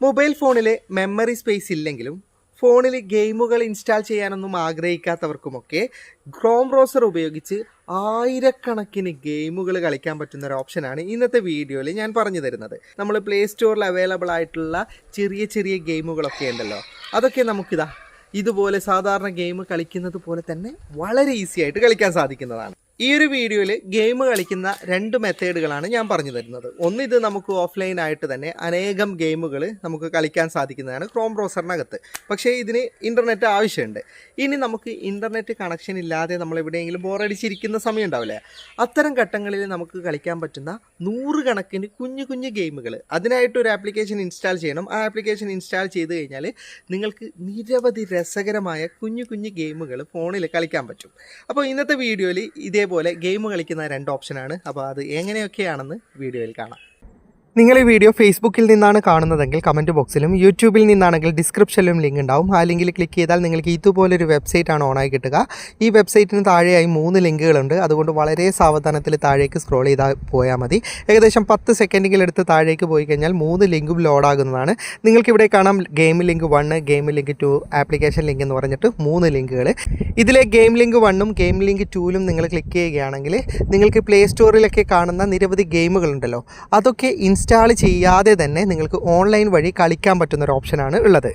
Mobile ഫോണിലെ memory space ഇല്ലെങ്കിലും ഫോണിൽ ഗെയിമുകൾ ഇൻസ്റ്റാൾ ചെയ്യാനൊന്നും ആഗ്രഹിക്കാത്തവർക്കുമൊക്കെ ക്രോം ബ്രൗസർ ഉപയോഗിച്ച് ആയിരക്കണക്കിന് ഗെയിമുകൾ കളിക്കാൻ പറ്റുന്ന ഒരു ഓപ്ഷനാണ് ഇന്നത്തെ വീഡിയോയിൽ ഞാൻ പറഞ്ഞു തരുന്നത്. നമ്മൾ പ്ലേ സ്റ്റോറിൽ അവൈലബിൾ ആയിട്ടുള്ള ചെറിയ ചെറിയ ഗെയിമുകളൊക്കെ ഉണ്ടല്ലോ അതൊക്കെ നമുക്കിതാ ഇതുപോലെ സാധാരണ ഗെയിം കളിക്കുന്നത് പോലെ തന്നെ വളരെ ഈസി ആയിട്ട് കളിക്കാൻ സാധിക്കുന്നതാണ്. ഈ ഒരു വീഡിയോയിൽ ഗെയിം കളിക്കുന്ന രണ്ട് മെത്തേഡുകളാണ് ഞാൻ പറഞ്ഞു തരുന്നത്. ഒന്ന് ഇത് നമുക്ക് ഓഫ്ലൈൻ ആയിട്ട് തന്നെ അനേകം ഗെയിമുകൾ നമുക്ക് കളിക്കാൻ സാധിക്കുന്നതാണ് ക്രോം ബ്രൗസറിനകത്ത് പക്ഷേ ഇതിന് ഇന്റർനെറ്റ് ആവശ്യമുണ്ട്. ഇനി നമുക്ക് ഇന്റർനെറ്റ് കണക്ഷൻ ഇല്ലാതെ നമ്മൾ എവിടെയെങ്കിലും ബോറടിച്ചിരിക്കുന്ന സമയം ഉണ്ടാവില്ലേ? അത്തരം ഘട്ടങ്ങളിൽ നമുക്ക് കളിക്കാൻ പറ്റുന്ന നൂറുകണക്കിന് കുഞ്ഞു കുഞ്ഞു ഗെയിമുകൾ അതിനായിട്ട് ഒരു ആപ്ലിക്കേഷൻ ഇൻസ്റ്റാൾ ചെയ്യണം. ആ ആപ്ലിക്കേഷൻ ഇൻസ്റ്റാൾ ചെയ്ത് കഴിഞ്ഞാൽ നിങ്ങൾക്ക് നിരവധി രസകരമായ കുഞ്ഞു കുഞ്ഞു ഗെയിമുകൾ ഫോണിൽ കളിക്കാൻ പറ്റും. അപ്പോൾ ഇന്നത്തെ വീഡിയോയിൽ ഇതേപോലെ ഗെയിം കളിക്കുന്ന രണ്ട് ഓപ്ഷനാണ്. അപ്പോൾ അത് എങ്ങനെയൊക്കെയാണെന്ന് വീഡിയോയിൽ കാണാം. നിങ്ങൾ ഈ വീഡിയോ ഫേസ്ബുക്കിൽ നിന്നാണ് കാണുന്നതെങ്കിൽ കമന്റ് ബോക്സിലും യൂട്യൂബിൽ നിന്നാണെങ്കിൽ ഡിസ്ക്രിപ്ഷനിലും ലിങ്ക് ഉണ്ടാവും. ആ ലിങ്കിൽ ക്ലിക്ക് ചെയ്താൽ നിങ്ങൾക്ക് ഇതുപോലൊരു വെബ്സൈറ്റ് ആണ് ഓണായി കിട്ടുക. ഈ വെബ്സൈറ്റിന് താഴെയായി മൂന്ന് ലിങ്കുകളുണ്ട് അതുകൊണ്ട് വളരെ സാവധാനത്തിൽ താഴേക്ക് സ്ക്രോൾ ചെയ്താൽ പോയാൽ മതി. ഏകദേശം പത്ത് സെക്കൻഡുകളെടുത്ത് താഴേക്ക് പോയി കഴിഞ്ഞാൽ മൂന്ന് ലിങ്കും ലോഡാകുന്നതാണ് നിങ്ങൾക്കിവിടെ കാണാം game link one game link two application link എന്ന് പറഞ്ഞിട്ട് മൂന്ന് ലിങ്കുകൾ ഇതിലെ ഗെയിം ലിങ്ക് വണ്ണും ഗെയിം ലിങ്ക് ടൂവിലും നിങ്ങൾ ക്ലിക്ക് ചെയ്യുകയാണെങ്കിൽ നിങ്ങൾക്ക് പ്ലേ സ്റ്റോറിലൊക്കെ കാണുന്ന നിരവധി ഗെയിമുകളുണ്ടല്ലോ അതൊക്കെ ഇൻസ്റ്റാൾ ചെയ്യാതെ തന്നെ നിങ്ങൾക്ക് ഓൺലൈൻ വഴി കളിക്കാൻ പറ്റുന്ന ഒരു ഓപ്ഷനാണ് ഉള്ളത്.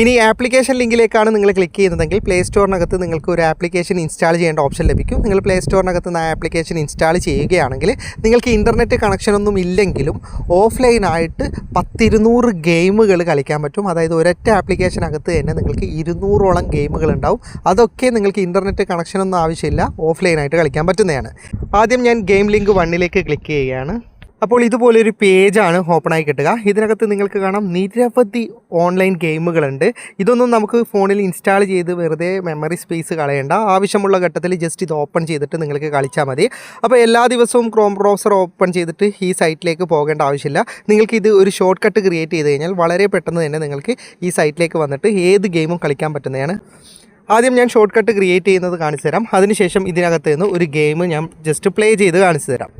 ഇനി ആപ്ലിക്കേഷൻ ലിങ്കിലേക്കാണ് നിങ്ങൾ ക്ലിക്ക് ചെയ്യുന്നതെങ്കിൽ പ്ലേ സ്റ്റോറിനകത്ത് നിങ്ങൾക്ക് ഒരു ആപ്ലിക്കേഷൻ ഇൻസ്റ്റാൾ ചെയ്യേണ്ട ഓപ്ഷൻ ലഭിക്കും. നിങ്ങൾ പ്ലേ സ്റ്റോറിനകത്ത് നിന്ന് ആ ആപ്ലിക്കേഷൻ ഇൻസ്റ്റാൾ ചെയ്യുകയാണെങ്കിൽ നിങ്ങൾക്ക് ഇന്റർനെറ്റ് കണക്ഷനൊന്നും ഇല്ലെങ്കിലും ഓഫ്ലൈനായിട്ട് പത്തിരുന്നൂറ് ഗെയിമുകൾ കളിക്കാൻ പറ്റും. അതായത് ഒരൊറ്റ ആപ്ലിക്കേഷനകത്ത് തന്നെ നിങ്ങൾക്ക് ഇരുന്നൂറോളം ഗെയിമുകൾ ഉണ്ടാവും. അതൊക്കെ നിങ്ങൾക്ക് ഇന്റർനെറ്റ് കണക്ഷനൊന്നും ആവശ്യമില്ല. ഓഫ്ലൈനായിട്ട് കളിക്കാൻ പറ്റുന്നതാണ്. ആദ്യം ഞാൻ ഗെയിം ലിങ്ക് വണ്ണിലേക്ക് ക്ലിക്ക് ചെയ്യുകയാണ്. അപ്പോൾ ഇതുപോലൊരു പേജാണ് ഓപ്പൺ ആയി കിട്ടുക. ഇതിനകത്ത് നിങ്ങൾക്ക് കാണാം നിരവധി ഓൺലൈൻ ഗെയിമുകളുണ്ട്. ഇതൊന്നും നമുക്ക് ഫോണിൽ ഇൻസ്റ്റാൾ ചെയ്ത് വെറുതെ മെമ്മറി സ്പേസ് കളയേണ്ട. ആവശ്യമുള്ള ഘട്ടത്തിൽ ജസ്റ്റ് ഇത് ഓപ്പൺ ചെയ്തിട്ട് നിങ്ങൾക്ക് കളിച്ചാൽ മതി. അപ്പോൾ എല്ലാ ദിവസവും ക്രോം ബ്രൗസർ ഓപ്പൺ ചെയ്തിട്ട് ഈ സൈറ്റിലേക്ക് പോകേണ്ട ആവശ്യമില്ല. നിങ്ങൾക്ക് ഇത് ഒരു ഷോർട്ട് കട്ട് ക്രിയേറ്റ് ചെയ്ത് കഴിഞ്ഞാൽ വളരെ പെട്ടെന്ന് തന്നെ നിങ്ങൾക്ക് ഈ സൈറ്റിലേക്ക് വന്നിട്ട് ഏത് ഗെയിമും കളിക്കാൻ പറ്റുന്നതാണ്. ആദ്യം ഞാൻ ഷോർട്ട് കട്ട് ക്രിയേറ്റ് ചെയ്യുന്നത് കാണിച്ചു തരാം അതിനുശേഷം ഇതിനകത്ത് നിന്ന് ഒരു ഗെയിം ഞാൻ ജസ്റ്റ് പ്ലേ ചെയ്ത് കാണിച്ചു തരാം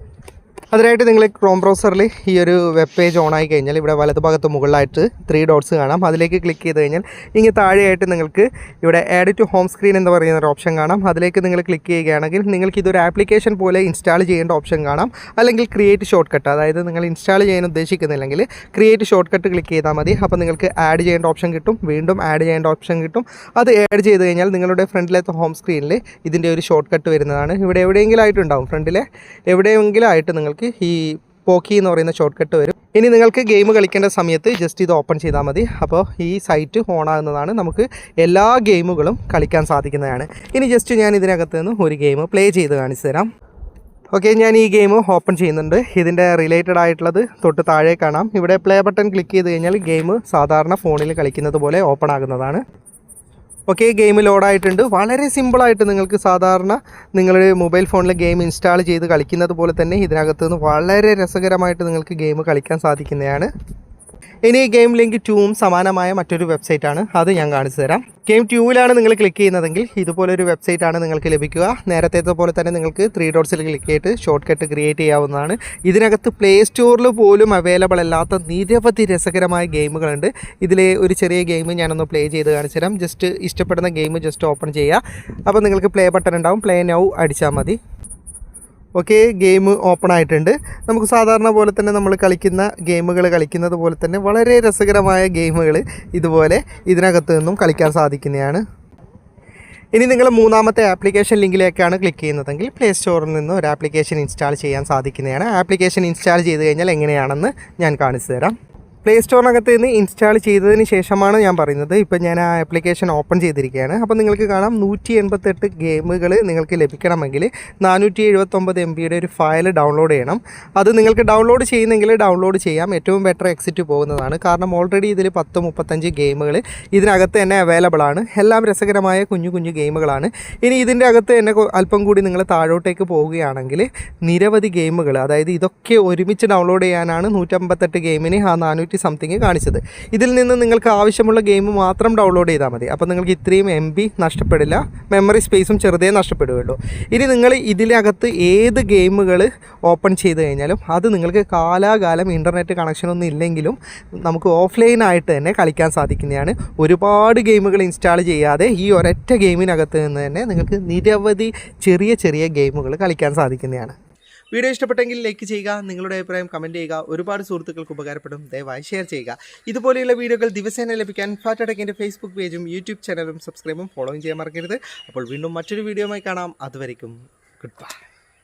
അതിനായിട്ട് നിങ്ങൾ ക്രോം ബ്രൗസറിൽ ഈ ഒരു വെബ് പേജ് ഓൺ ആയി കഴിഞ്ഞാൽ ഇവിടെ വലതുഭാഗത്ത് മുകളിലായിട്ട് ത്രീ ഡോട്ട്സ് കാണാം. അതിലേക്ക് ക്ലിക്ക് ചെയ്ത് കഴിഞ്ഞാൽ ഇങ്ങനെ താഴെയായിട്ട് നിങ്ങൾക്ക് ഇവിടെ ആഡ് ടു ഹോം സ്ക്രീൻ എന്ന് പറയുന്ന ഒരു ഓപ്ഷൻ കാണാം. അതിലേക്ക് നിങ്ങൾ ക്ലിക്ക് ചെയ്യുകയാണെങ്കിൽ നിങ്ങൾക്ക് ഇതൊരു ആപ്ലിക്കേഷൻ പോലെ ഇൻസ്റ്റാൾ ചെയ്യേണ്ട ഓപ്ഷൻ കാണാം. അല്ലെങ്കിൽ ക്രിയേറ്റ് ഷോർട്ട് കട്ട് അതായത് നിങ്ങൾ ഇൻസ്റ്റാൾ ചെയ്യാൻ ഉദ്ദേശിക്കുന്നില്ലെങ്കിൽ ക്രിയേറ്റ് ഷോർട്ട് കട്ട് ക്ലിക്ക് ചെയ്താൽ മതി. അപ്പോൾ നിങ്ങൾക്ക് ആഡ് ചെയ്യേണ്ട ഓപ്ഷൻ കിട്ടും. വീണ്ടും ആഡ് ചെയ്യേണ്ട ഓപ്ഷൻ കിട്ടും. അത് ആഡ് ചെയ്ത് കഴിഞ്ഞാൽ നിങ്ങളുടെ ഫ്രണ്ടിലത്തെ ഹോം സ്ക്രീനിൽ ഇതിന്റെ ഒരു ഷോർട്ട് കട്ട് വരുന്നതാണ്. ഇവിടെ എവിടെയെങ്കിലും ആയിട്ടുണ്ടാവും. ഫ്രണ്ടിലെ എവിടെയെങ്കിലും ആയിട്ട് നിങ്ങൾക്ക് ഈ പോക്കി എന്ന് പറയുന്ന ഷോർട്ട് കട്ട് വരും. ഇനി നിങ്ങൾക്ക് ഗെയിം കളിക്കേണ്ട സമയത്ത് ജസ്റ്റ് ഇത് ഓപ്പൺ ചെയ്താൽ മതി. അപ്പോൾ ഈ സൈറ്റ് ഓൺ ആകുന്നതാണ് നമുക്ക് എല്ലാ ഗെയിമുകളും കളിക്കാൻ സാധിക്കുന്നതാണ്. ഇനി ജസ്റ്റ് ഞാൻ ഇതിനകത്ത് നിന്ന് ഒരു ഗെയിം പ്ലേ ചെയ്ത് കാണിച്ചു തരാം. ഓക്കെ ഞാൻ ഈ ഗെയിം ഓപ്പൺ ചെയ്യുന്നുണ്ട്. ഇതിന്റെ റിലേറ്റഡ് ആയിട്ടുള്ളത് തൊട്ട് താഴെ കാണാം. ഇവിടെ പ്ലേ ബട്ടൺ ക്ലിക്ക് ചെയ്ത് കഴിഞ്ഞാൽ ഗെയിം സാധാരണ ഫോണിൽ കളിക്കുന്നത് പോലെ ഓപ്പൺ ആകുന്നതാണ്. ഓക്കെ ഗെയിം ലോഡായിട്ടുണ്ട്. വളരെ സിമ്പിളായിട്ട് നിങ്ങൾക്ക് സാധാരണ നിങ്ങളുടെ മൊബൈൽ ഫോണിൽ ഗെയിം ഇൻസ്റ്റാൾ ചെയ്ത് കളിക്കുന്നത് പോലെ തന്നെ ഇതിനകത്ത് നിന്ന് വളരെ രസകരമായിട്ട് നിങ്ങൾക്ക് ഗെയിം കളിക്കാൻ സാധിക്കുന്നതാണ്. ഇനി ഗെയിം ലിങ്ക് ടൂവും സമാനമായ മറ്റൊരു വെബ്സൈറ്റാണ് അത് ഞാൻ കാണിച്ചു തരാം. ഗെയിം ട്യൂവിലാണ് നിങ്ങൾ ക്ലിക്ക് ചെയ്യുന്നതെങ്കിൽ ഇതുപോലൊരു വെബ്സൈറ്റാണ് നിങ്ങൾക്ക് ലഭിക്കുക. നേരത്തേത്തെ പോലെ തന്നെ നിങ്ങൾക്ക് ത്രീ ഡോട്ട്സിൽ ക്ലിക്ക് ചെയ്തിട്ട് ഷോർട്ട് കട്ട് ക്രിയേറ്റ് ചെയ്യാവുന്നതാണ്. ഇതിനകത്ത് പ്ലേ സ്റ്റോറിൽ പോലും അവൈലബിൾ അല്ലാത്ത നിരവധി രസകരമായ ഗെയിമുകളുണ്ട് ഇതിലെ ഒരു ചെറിയ ഗെയിം ഞാനൊന്ന് പ്ലേ ചെയ്ത് കാണിച്ചു തരാം. ജസ്റ്റ് ഇഷ്ടപ്പെടുന്ന ഗെയിം ജസ്റ്റ് ഓപ്പൺ ചെയ്യുക. അപ്പോൾ നിങ്ങൾക്ക് പ്ലേ ബട്ടൺ ഉണ്ടാവും. പ്ലേ നൗ അടിച്ചാൽ മതി. ഓക്കെ ഗെയിം ഓപ്പൺ ആയിട്ടുണ്ട്. നമുക്ക് സാധാരണ പോലെ തന്നെ നമ്മൾ കളിക്കുന്ന ഗെയിമുകൾ കളിക്കുന്നത് പോലെ തന്നെ വളരെ രസകരമായ ഗെയിമുകൾ ഇതുപോലെ ഇതിനകത്ത് നിന്നും കളിക്കാൻ സാധിക്കുന്നതാണ്. ഇനി നിങ്ങൾ മൂന്നാമത്തെ ആപ്ലിക്കേഷൻ ലിങ്കിലേക്കാണ് ക്ലിക്ക് ചെയ്യുന്നതെങ്കിൽ പ്ലേ സ്റ്റോറിൽ നിന്ന് ഒരു ആപ്ലിക്കേഷൻ ഇൻസ്റ്റാൾ ചെയ്യാൻ സാധിക്കുന്നതാണ്. ആപ്ലിക്കേഷൻ ഇൻസ്റ്റാൾ ചെയ്ത് കഴിഞ്ഞാൽ എങ്ങനെയാണെന്ന് ഞാൻ കാണിച്ചു തരാം. പ്ലേ സ്റ്റോറിനകത്ത് നിന്ന് ഇൻസ്റ്റാൾ ചെയ്തതിന് ശേഷമാണ് ഞാൻ പറയുന്നത്. ഇപ്പം ഞാൻ ആ ആപ്ലിക്കേഷൻ ഓപ്പൺ ചെയ്തിരിക്കുകയാണ്. അപ്പോൾ നിങ്ങൾക്ക് കാണാം നൂറ്റി എൺപത്തെട്ട് ഗെയിമുകൾ നിങ്ങൾക്ക് ലഭിക്കണമെങ്കിൽ നാനൂറ്റി എഴുപത്തൊമ്പത് എം ബിയുടെ ഒരു ഫയൽ ഡൗൺലോഡ് ചെയ്യണം. അത് നിങ്ങൾക്ക് ഡൗൺലോഡ് ചെയ്യുന്നെങ്കിൽ ഡൗൺലോഡ് ചെയ്യാം. ഏറ്റവും ബെറ്റർ എക്സിറ്റ് പോകുന്നതാണ്. കാരണം ഓൾറെഡി ഇതിൽ പത്ത് മുപ്പത്തഞ്ച് ഗെയിമുകൾ ഇതിനകത്ത് തന്നെ അവൈലബിൾ ആണ്. എല്ലാം രസകരമായ കുഞ്ഞു കുഞ്ഞു ഗെയിമുകളാണ് ഇനി ഇതിന്റെ അകത്ത് തന്നെ അല്പം കൂടി നിങ്ങൾ താഴോട്ടേക്ക് പോവുകയാണെങ്കിൽ നിരവധി ഗെയിമുകൾ അതായത് ഇതൊക്കെ ഒരുമിച്ച് ഡൗൺലോഡ് ചെയ്യാനാണ് നൂറ്റമ്പത്തെട്ട് ഗെയിമിന് ആ നാനൂറ്റി നാനൂറ്റി സംതിങ് കാണിച്ചത്. ഇതിൽ നിന്ന് നിങ്ങൾക്ക് ആവശ്യമുള്ള ഗെയിം മാത്രം ഡൗൺലോഡ് ചെയ്താൽ മതി. അപ്പോൾ നിങ്ങൾക്ക് ഇത്രയും എം ബി നഷ്ടപ്പെടില്ല. മെമ്മറി സ്പേസും ചെറുതേ നഷ്ടപ്പെടുകയുള്ളൂ. ഇനി നിങ്ങൾ ഇതിനകത്ത് ഏത് ഗെയിമുകൾ ഓപ്പൺ ചെയ്ത് കഴിഞ്ഞാലും അത് നിങ്ങൾക്ക് കാലാകാലം ഇന്റർനെറ്റ് കണക്ഷനൊന്നും ഇല്ലെങ്കിലും നമുക്ക് ഓഫ്ലൈനായിട്ട് തന്നെ കളിക്കാൻ സാധിക്കുന്നതാണ്. ഒരുപാട് ഗെയിമുകൾ ഇൻസ്റ്റാൾ ചെയ്യാതെ ഈ ഒരൊറ്റ ഗെയിമിനകത്ത് നിന്ന് തന്നെ നിങ്ങൾക്ക് നിരവധി ചെറിയ ചെറിയ ഗെയിമുകൾ കളിക്കാൻ സാധിക്കുന്നതാണ്. വീഡിയോ ഇഷ്ടപ്പെട്ടെങ്കിൽ ലൈക്ക് ചെയ്യുക നിങ്ങളുടെ അഭിപ്രായം കമന്റ് ചെയ്യുക. ഒരുപാട് സുഹൃത്തുക്കൾക്ക് ഉപകാരപ്പെടും. ദയവായി ഷെയർ ചെയ്യുക. ഇതുപോലെയുള്ള വീഡിയോകൾ ദിവസേന ലഭിക്കാൻ ഫാറ്റടക്കിന്റെ ഫേസ്ബുക്ക് പേജും യൂട്യൂബ് ചാനലും സബ്സ്ക്രൈബും ഫോളോയും ചെയ്യാൻ മറക്കരുത്. അപ്പോൾ വീണ്ടും മറ്റൊരു വീഡിയോയുമായി കാണാം. അതുവരെയും ഗുഡ് ബൈ